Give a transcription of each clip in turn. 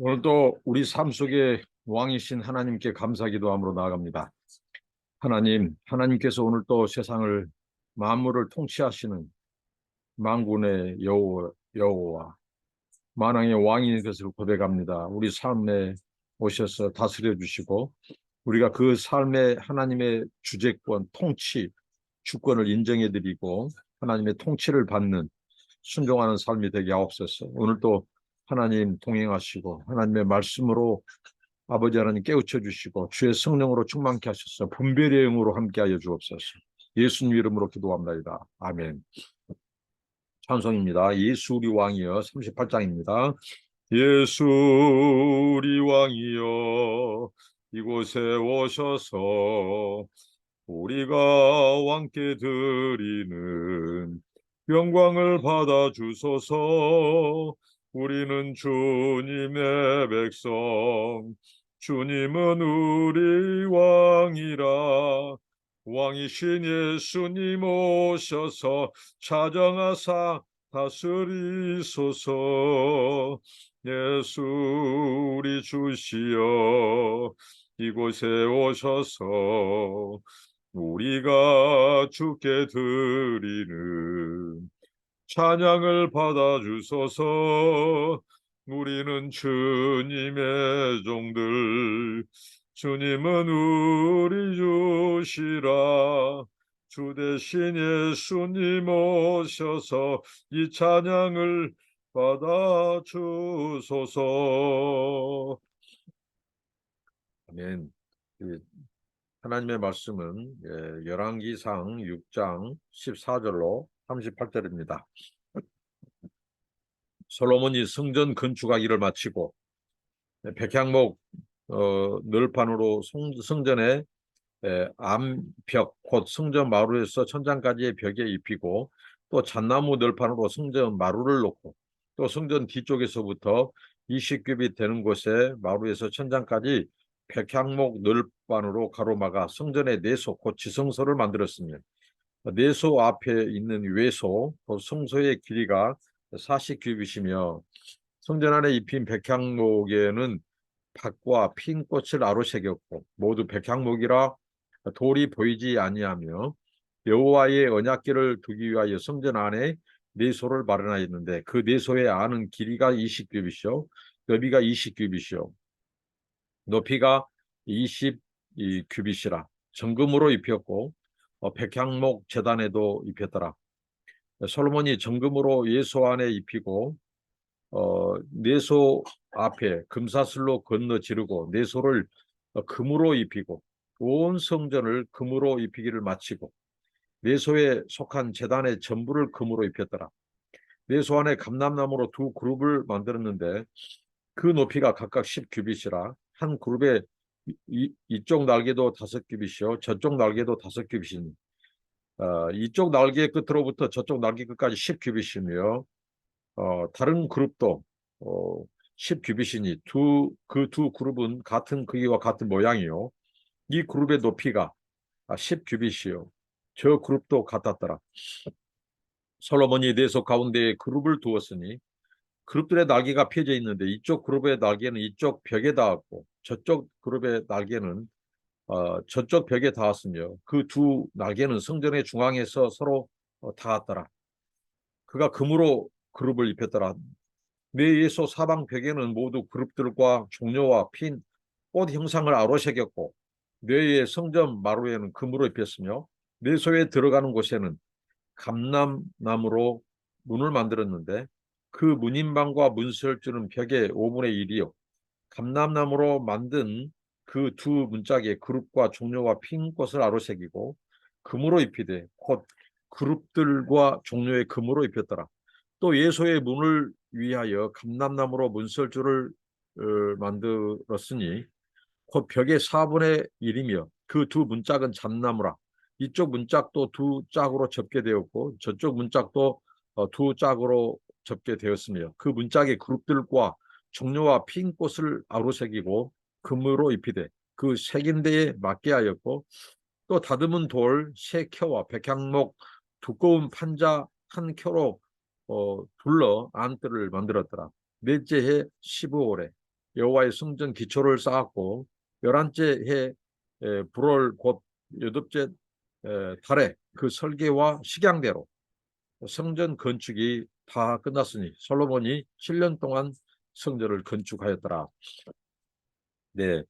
오늘도 우리 삶 속에 왕이신 하나님께 감사기도함으로 나아갑니다. 하나님, 하나님께서 오늘 또 세상을 만물을 통치하시는 만군의 여호, 여호와 만왕의 왕인 것을 고백합니다. 우리 삶에 오셔서 다스려 주시고 우리가 그 삶의 하나님의 주재권, 통치, 주권을 인정해 드리고 하나님의 통치를 받는 순종하는 삶이 되게 하옵소서. 오늘도 하나님 동행하시고 하나님의 말씀으로 아버지 하나님 깨우쳐 주시고 주의 성령으로 충만케 하셔서 분별의 영으로 함께하여 주옵소서. 예수님 이름으로 기도합니다. 아멘. 찬송입니다. 예수 우리 왕이여 38장입니다. 예수 우리 왕이여 이곳에 오셔서 우리가 왕께 드리는 영광을 받아 주소서 우리는 주님의 백성 주님은 우리 왕이라. 왕이신 예수님 오셔서 차정하사 다스리소서. 예수 우리 주시여 이곳에 오셔서 우리가 주께 드리는 찬양을 받아 주소서. 우리는 주님의 종들. 주님은 우리 주시라. 주 대신 예수님 오셔서 이 찬양을 받아 주소서. 아멘. 이 하나님의 말씀은 예, 열왕기상 6장 14절로 38절입니다. 솔로몬이 성전 건축하기를 마치고 백향목 어, 널판으로 성, 성전의 에, 암벽 곧 성전 마루에서 천장까지의 벽에 입히고 또 잣나무 널판으로 성전 마루를 놓고 또 성전 뒤쪽에서부터 20규빗 되는 곳에 마루에서 천장까지 백향목 널판으로 가로막아 성전의 내소 곧 지성소를 만들었으며 내소 앞에 있는 외소 곧 성소의 길이가 40규빗이며 성전 안에 입힌 백향목에는 밭과 핀 꽃을 아로 새겼고 모두 백향목이라 돌이 보이지 아니하며 여호와의 언약궤를 두기 위하여 성전 안에 내소를 마련하였는데 그 내소의 안은 길이가 20규빗이요 너비가 20규빗이요. 높이가 20규빗이라. 정금으로 입혔고 어, 백향목 재단에도 입혔더라. 솔로몬이 정금으로 예소 안에 입히고 어, 내소 앞에 금사슬로 건너 지르고 내소를 어, 금으로 입히고 온 성전을 금으로 입히기를 마치고 내소에 속한 재단의 전부를 금으로 입혔더라. 내소 안에 감람나무로 두 그룹을 만들었는데 그 높이가 각각 10규빗이라 한 그룹에 이, 이쪽 날개도 다섯 규빗이요 저쪽 날개도 다섯 규빗이니 어, 이쪽 날개 끝으로부터 저쪽 날개 끝까지 10규빗이며 어, 다른 그룹도 어, 10규빗이니 두 그 두 그룹은 같은 크기와 같은 모양이요. 이 그룹의 높이가 10규빗이요 저 그룹도 같았더라. 솔로몬이 내소 가운데에 그룹을 두었으니 그룹들의 날개가 펴져 있는데 이쪽 그룹의 날개는 이쪽 벽에 닿았고 저쪽 그룹의 날개는 어, 저쪽 벽에 닿았으며 그 두 날개는 성전의 중앙에서 서로 어, 닿았더라. 그가 금으로 그룹을 입혔더라. 내 예소 사방 벽에는 모두 그룹들과 종료와 핀, 꽃 형상을 아로 새겼고 뇌의 성전 마루에는 금으로 입혔으며 내소에 들어가는 곳에는 감람나무로 문을 만들었는데 그 문인방과 문설주는 벽의 5분의 1이요. 감람나무로 만든 그 두 문짝에 그룹과 종료와 핀 꽃을 아로새기고 금으로 입히되 곧 그룹들과 종료의 금으로 입혔더라. 또 예소의 문을 위하여 감람나무로 문설주를 어, 만들었으니 곧 벽의 4분의 1이며 그 두 문짝은 잣나무라. 이쪽 문짝도 두 짝으로 접게 되었고 저쪽 문짝도 어, 두 짝으로 접게 되었으며 그 문짝의 그룹들과 종료와 핀 꽃을 아로새기고 금으로 입히되 그 데에 맞게 하였고 또 다듬은 돌 세 켜와 백향목 두꺼운 판자 한 켜로 어, 둘러 안뜰을 만들었더라. 넷째 해 15월에 여호와의 성전 기초를 쌓았고 열한째 해 에, 불월 곧 여덟째 에, 달에 그 설계와 식양대로 성전 건축이 다 끝났으니 솔로몬이 7년 동안 성전을 건축하였더라. 네,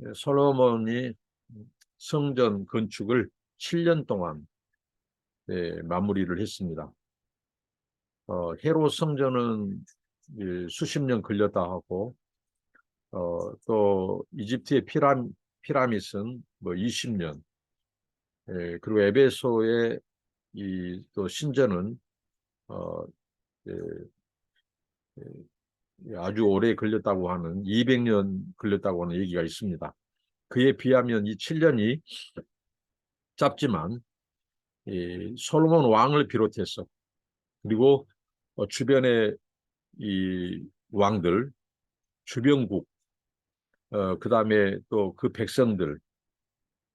예, 솔로몬이 성전 건축을 7년 동안 네, 마무리를 했습니다. 어, 헤로 성전은 예, 수십 년 걸렸다 하고 어, 또 이집트의 피람, 피라밋은 뭐 20년 예, 그리고 에베소의 이 또 신전은 어, 예, 예, 아주 오래 걸렸다고 하는 200년 걸렸다고 하는 얘기가 있습니다. 그에 비하면 이 7년이 짧지만 이 솔로몬 왕을 비롯해서 그리고 어, 주변의 이 왕들, 주변국, 어, 그 다음에 또 그 백성들,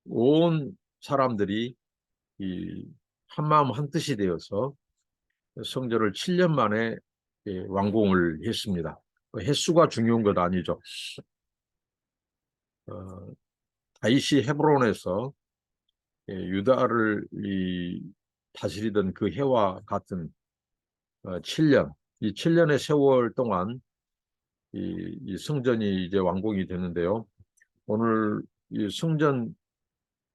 온 사람들이 이 한마음 한뜻이 되어서 성전을 7년 만에 예, 완공을 했습니다. 그 횟수가 중요한 것 아니죠. 어, 다윗이 헤브론에서 예, 유다를 이, 다스리던 그 해와 같은 어, 7년, 이 7년의 세월 동안 이, 이 성전이 이제 완공이 되는데요. 오늘 이 성전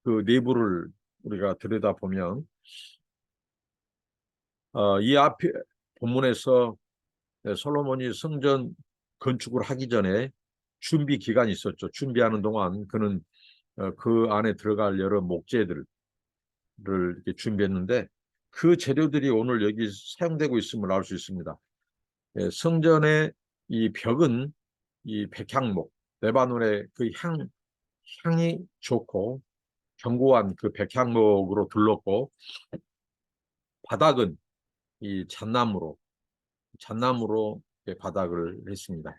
그 내부를 우리가 들여다보면 어, 이 앞에 본문에서 네, 솔로몬이 성전 건축을 하기 전에 준비 기간이 있었죠. 준비하는 동안 그는 어, 그 안에 들어갈 여러 목재들을 준비했는데 그 재료들이 오늘 여기 사용되고 있음을 알 수 있습니다. 예, 성전의 이 벽은 이 백향목, 레바논의 그 향, 향이 좋고 견고한 그 백향목으로 둘렀고 바닥은 이 잣나무로 잣나무로 바닥을 했습니다.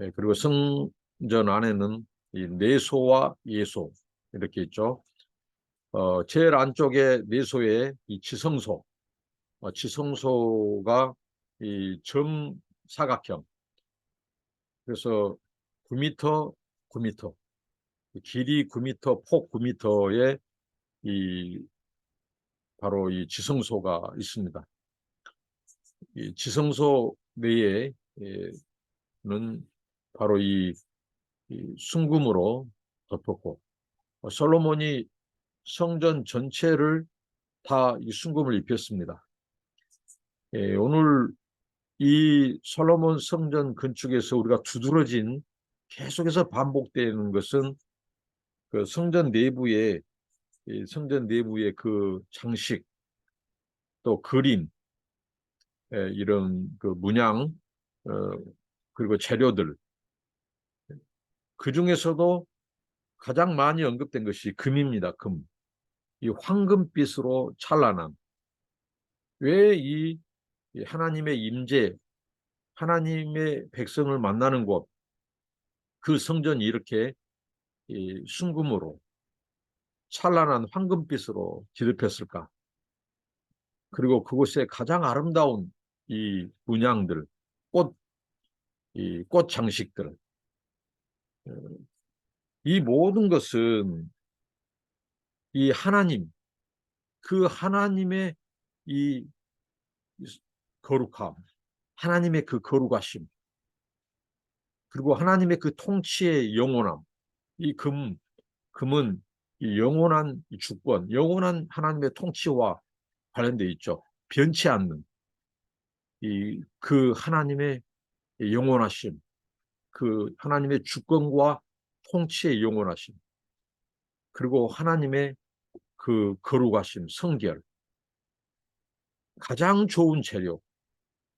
예, 그리고 성전 안에는 이 내소와 예소 이렇게 있죠. 어, 제일 안쪽에 내소에 이 지성소, 어, 지성소가 이 점사각형. 그래서 9m, 9m, 길이 9m, 폭 9m의 이 바로 이 지성소가 있습니다. 이 지성소 내에는 바로 이, 이 순금으로 덮었고 어, 솔로몬이 성전 전체를 다 이 순금을 입혔습니다. 예, 오늘 이 솔로몬 성전 건축에서 우리가 두드러진 계속해서 반복되는 것은 그 성전 내부의 성전 내부의 그 장식 또 그림 예, 이런 그 문양 어, 그리고 재료들 그 중에서도 가장 많이 언급된 것이 금입니다. 금. 이 황금빛으로 찬란한 왜이 하나님의 임재 하나님의 백성을 만나는 곳 그 성전이 이렇게 이 순금으로 찬란한 황금빛으로 뒤덮였을까? 그리고 그곳에 가장 아름다운 이 문양들, 꽃, 이 꽃 장식들, 이 모든 것은 이 하나님, 그 하나님의 이 거룩함, 하나님의 그 거룩하심, 그리고 하나님의 그 통치의 영원함, 이 금, 금은 이 영원한 주권, 영원한 하나님의 통치와 관련되어 있죠. 변치 않는 이 그 하나님의 영원하심, 그 하나님의 주권과 통치의 영원하심, 그리고 하나님의 그 거룩하심, 성결, 가장 좋은 재료,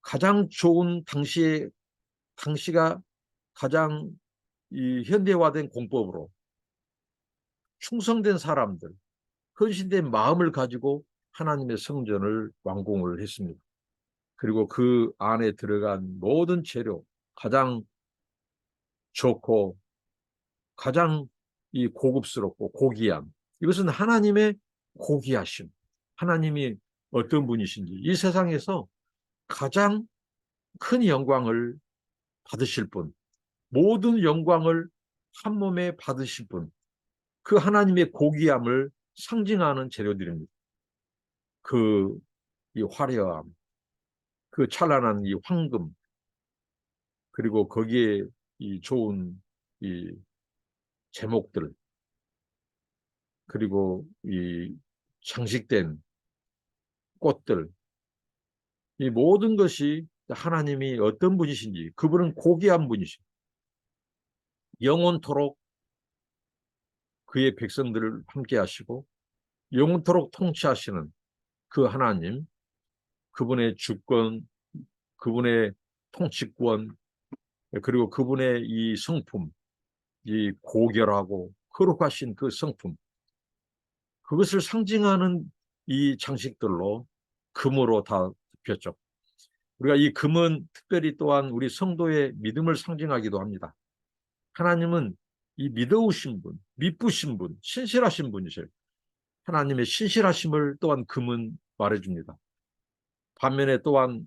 가장 좋은 당시에 당시가 가장 이 현대화된 공법으로 충성된 사람들, 헌신된 마음을 가지고 하나님의 성전을 완공을 했습니다. 그리고 그 안에 들어간 모든 재료, 가장 좋고 가장 이 고급스럽고 고귀한 이것은 하나님의 고귀하심, 하나님이 어떤 분이신지 이 세상에서 가장 큰 영광을 받으실 분, 모든 영광을 한 몸에 받으실 분, 그 하나님의 고귀함을 상징하는 재료들입니다. 그 이 화려함, 그 찬란한 이 황금, 그리고 거기에 이 좋은 이 제목들, 그리고 이 장식된 꽃들, 이 모든 것이 하나님이 어떤 분이신지, 그분은 고귀한 분이시. 영원토록 그의 백성들을 함께 하시고, 영원토록 통치하시는 그 하나님, 그분의 주권, 그분의 통치권, 그리고 그분의 이 성품, 이 고결하고 거룩하신 그 성품, 그것을 상징하는 이 장식들로 금으로 다 덮였죠. 우리가 이 금은 특별히 또한 우리 성도의 믿음을 상징하기도 합니다. 하나님은 이 믿어오신 분, 믿부신 분, 신실하신 분이세요. 하나님의 신실하심을 또한 금은 말해줍니다. 반면에 또한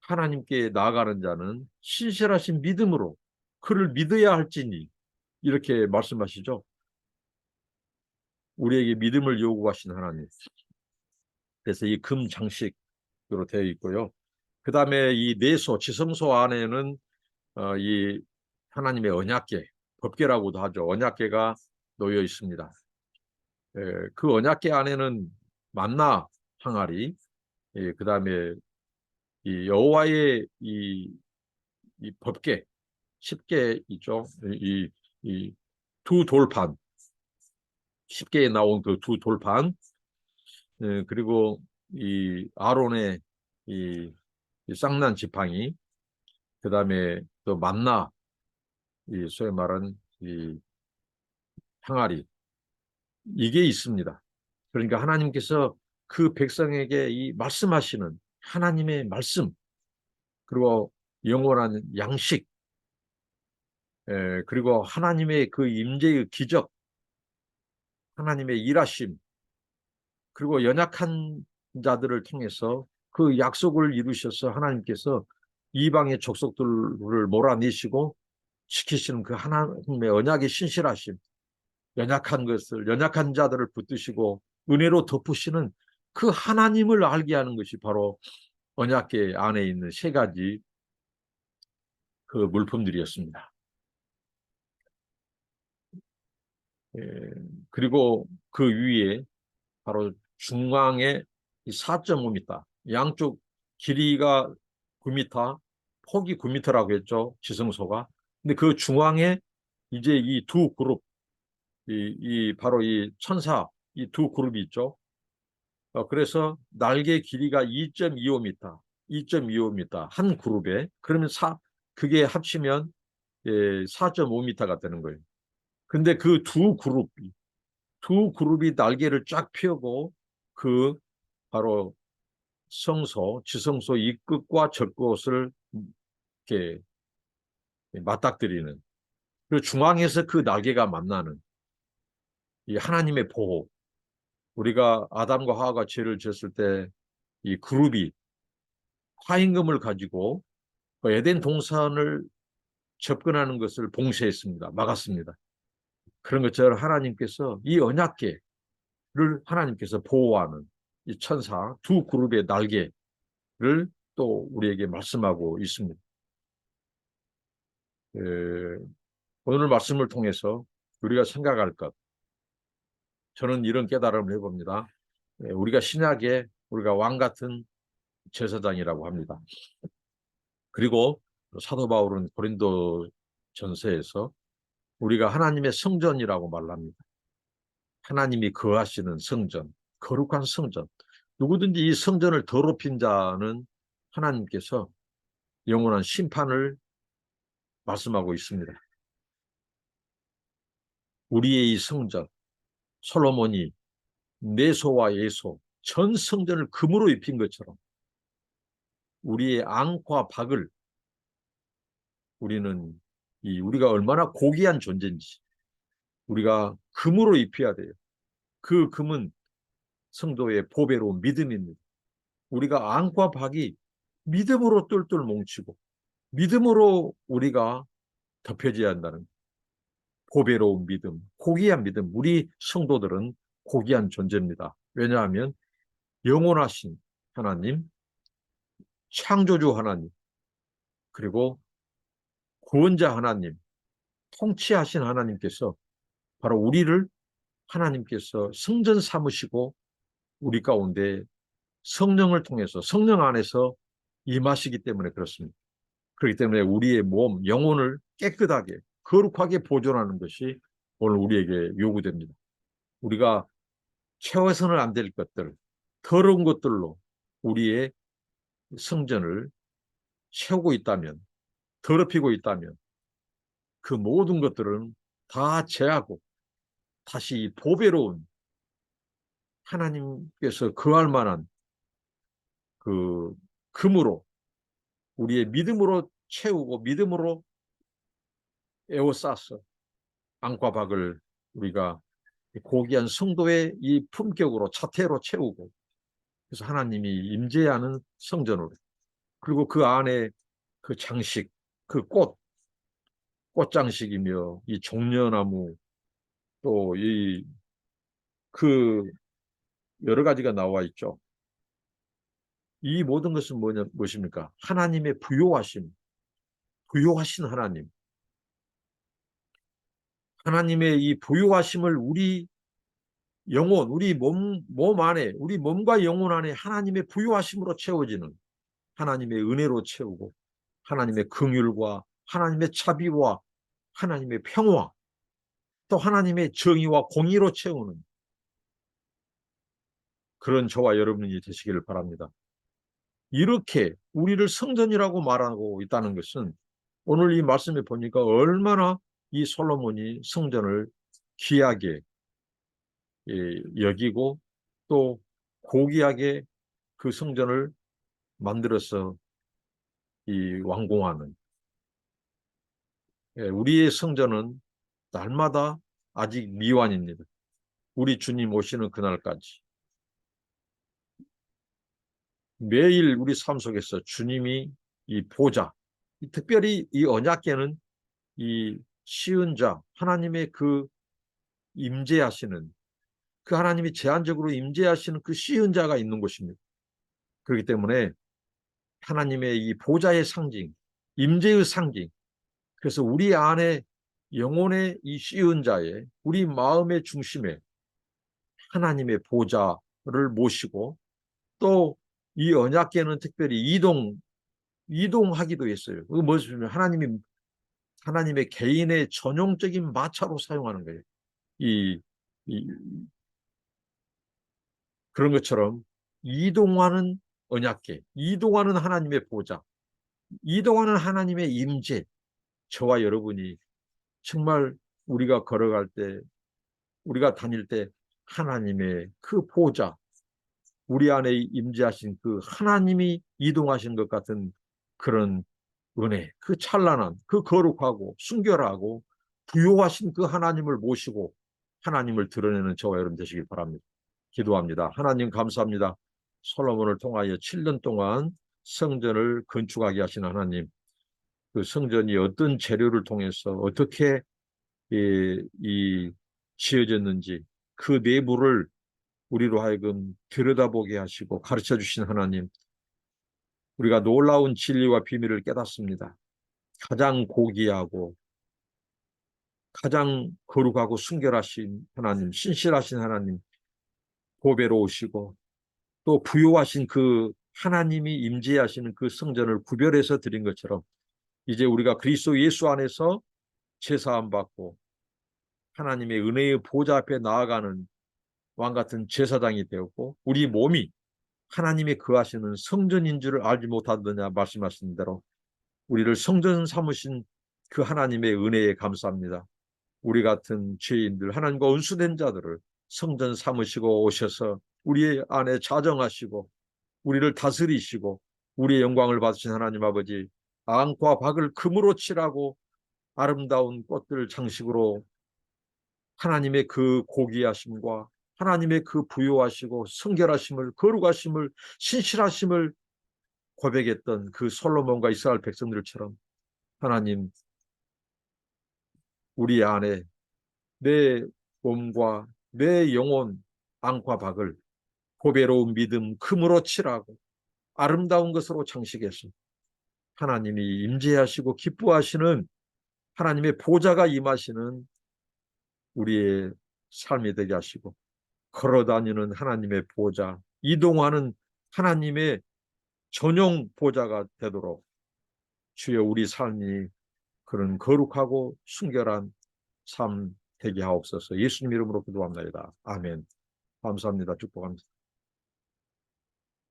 하나님께 나아가는 자는 신실하신 믿음으로 그를 믿어야 할지니 이렇게 말씀하시죠. 우리에게 믿음을 요구하신 하나님. 그래서 이 금 장식으로 되어 있고요. 그 다음에 이 내소, 지성소 안에는 어, 이 하나님의 언약계, 법계라고도 하죠. 언약계가 놓여 있습니다. 에, 그 언약계 안에는 만나 항아리, 예, 그 다음에 이 여호와의 이, 이 법계, 십계 있죠. 이, 이 두 돌판, 십계에 나온 그 두 돌판, 예, 그리고 이 아론의 이, 이 쌍난 지팡이, 그 다음에 또 만나, 이 소위 말하는 이 항아리, 이게 있습니다. 그러니까 하나님께서 그 백성에게 이 말씀하시는 하나님의 말씀, 그리고 영원한 양식, 에, 그리고 하나님의 그 임재의 기적, 하나님의 일하심, 그리고 연약한 자들을 통해서 그 약속을 이루셔서 하나님께서 이방의 족속들을 몰아내시고 지키시는 그 하나님의 언약의 신실하심, 연약한 것을, 연약한 자들을 붙드시고 은혜로 덮으시는 그 하나님을 알게 하는 것이 바로 언약계 안에 있는 세 가지 그 물품들이었습니다. 예, 그리고 그 위에 바로 중앙에 4.5m, 양쪽 길이가 9m, 폭이 9m라고 했죠. 지성소가. 근데 그 중앙에 이제 이 두 그룹, 이, 이 바로 이 천사, 이 두 그룹이 있죠. 어, 그래서 날개 길이가 2.25m, 2.25m 한 그룹에 그러면 사 그게 합치면 예, 4.5m가 되는 거예요. 근데 그 두 그룹이 두 그룹이 날개를 쫙 펴고 그 바로 성소, 지성소 이 끝과 저 끝을 이렇게 맞닥뜨리는 그 중앙에서 그 날개가 만나는 이 하나님의 보호. 우리가 아담과 하와가 죄를 지었을 때 이 그룹이 화임금을 가지고 그 에덴 동산을 접근하는 것을 봉쇄했습니다. 막았습니다. 그런 것처럼 하나님께서 이 언약계를 하나님께서 보호하는 이 천사 두 그룹의 날개를 또 우리에게 말씀하고 있습니다. 에, 오늘 말씀을 통해서 우리가 생각할 것 저는 이런 깨달음을 해봅니다. 에, 우리가 신약에 우리가 왕 같은 제사장이라고 합니다. 그리고 사도 바울은 고린도 전서에서 우리가 하나님의 성전이라고 말합니다. 하나님이 거하시는 성전, 거룩한 성전. 누구든지 이 성전을 더럽힌 자는 하나님께서 영원한 심판을 말씀하고 있습니다. 우리의 이 성전, 솔로몬이 내소와 예소, 전 성전을 금으로 입힌 것처럼 우리의 앙과 박을 우리는 이 우리가 얼마나 고귀한 존재인지 우리가 금으로 입혀야 돼요. 그 금은 성도의 보배로 믿음입니다. 우리가 앙과 박이 믿음으로 똘똘 뭉치고 믿음으로 우리가 덮여져야 한다는 보배로운 믿음, 고귀한 믿음. 우리 성도들은 고귀한 존재입니다. 왜냐하면 영원하신 하나님, 창조주 하나님, 그리고 구원자 하나님, 통치하신 하나님께서 바로 우리를 하나님께서 성전 삼으시고 우리 가운데 성령을 통해서 성령 안에서 임하시기 때문에 그렇습니다. 그렇기 때문에 우리의 몸, 영혼을 깨끗하게 거룩하게 보존하는 것이 오늘 우리에게 요구됩니다. 우리가 채워서는 안 될 것들, 더러운 것들로 우리의 성전을 채우고 있다면, 더럽히고 있다면 그 모든 것들은 다 제하고 다시 이 보배로운 하나님께서 거할 만한 그 금으로 우리의 믿음으로 채우고 믿음으로 에워싸서 안과 박을 우리가 고귀한 성도의 이 품격으로 자태로 채우고 그래서 하나님이 임재하는 성전으로 그리고 그 안에 그 장식 그 꽃 꽃장식이며 이 종려나무 또 이 그 여러 가지가 나와 있죠. 이 모든 것은 뭐냐 무엇입니까? 하나님의 부요하심, 부요하신 하나님. 하나님의 이 부요하심을 우리 영혼, 우리 몸, 몸 안에, 우리 몸과 영혼 안에 하나님의 부요하심으로 채워지는 하나님의 은혜로 채우고 하나님의 긍휼과 하나님의 자비와 하나님의 평화 또 하나님의 정의와 공의로 채우는 그런 저와 여러분이 되시기를 바랍니다. 이렇게 우리를 성전이라고 말하고 있다는 것은 오늘 이 말씀에 보니까 얼마나 이 솔로몬이 성전을 귀하게 예, 여기고 또 고귀하게 그 성전을 만들어서 이 완공하는 예, 우리의 성전은 날마다 아직 미완입니다. 우리 주님 오시는 그날까지 매일 우리 삶 속에서 주님이 이 보좌, 특별히 이 언약계는 이 쉬운 자, 하나님의 그 임재하시는 그 하나님이 제한적으로 임재하시는 그 쉬운 자가 있는 곳입니다. 그렇기 때문에 하나님의 이 보좌의 상징, 임재의 상징. 그래서 우리 안에 영혼의 이 쉬운 자의 우리 마음의 중심에 하나님의 보좌를 모시고 또 이 언약계는 특별히 이동 이동하기도 했어요. 그 무엇이냐면 하나님이 하나님의 개인의 전용적인 마차로 사용하는 거예요. 이, 이 그런 것처럼 이동하는 언약계, 이동하는 하나님의 보좌, 이동하는 하나님의 임재, 저와 여러분이 정말 우리가 걸어갈 때, 우리가 다닐 때 하나님의 그 보좌, 우리 안에 임재하신 그 하나님이 이동하신 것 같은 그런 은혜, 그 찬란한, 그 거룩하고 순결하고 부요하신 그 하나님을 모시고 하나님을 드러내는 저와 여러분 되시길 바랍니다. 기도합니다. 하나님 감사합니다. 솔로몬을 통하여 7년 동안 성전을 건축하게 하신 하나님, 그 성전이 어떤 재료를 통해서 어떻게 이, 이 지어졌는지 그 내부를 우리로 하여금 들여다보게 하시고 가르쳐 주신 하나님, 우리가 놀라운 진리와 비밀을 깨닫습니다. 가장 고귀하고 가장 거룩하고 순결하신 하나님, 신실하신 하나님, 보배로우시고 또 부요하신 그 하나님이 임재하시는 그 성전을 구별해서 드린 것처럼 이제 우리가 그리스도 예수 안에서 제사함 받고 하나님의 은혜의 보좌 앞에 나아가는 왕 같은 제사장이 되었고 우리 몸이 하나님의 거하시는 성전인 줄을 알지 못하느냐 말씀하신 대로 우리를 성전 삼으신 그 하나님의 은혜에 감사합니다. 우리 같은 죄인들 하나님과 은수된 자들을 성전 삼으시고 오셔서 우리 안에 자정하시고 우리를 다스리시고 우리의 영광을 받으신 하나님 아버지 앙과 박을 금으로 칠하고 아름다운 꽃들 장식으로 하나님의 그 고귀하심과 하나님의 그 부요하시고 성결하심을 거룩하심을 신실하심을 고백했던 그 솔로몬과 이스라엘 백성들처럼 하나님 우리 안에 내 몸과 내 영혼 안과 박을 보배로운 믿음 금으로 칠하고 아름다운 것으로 장식해서 하나님이 임재하시고 기뻐하시는 하나님의 보좌가 임하시는 우리의 삶이 되게 하시고 걸어다니는 하나님의 보좌, 이동하는 하나님의 전용 보좌가 되도록 주여 우리 삶이 그런 거룩하고 순결한 삶 되게 하옵소서 예수님 이름으로 기도합니다. 아멘. 감사합니다. 축복합니다.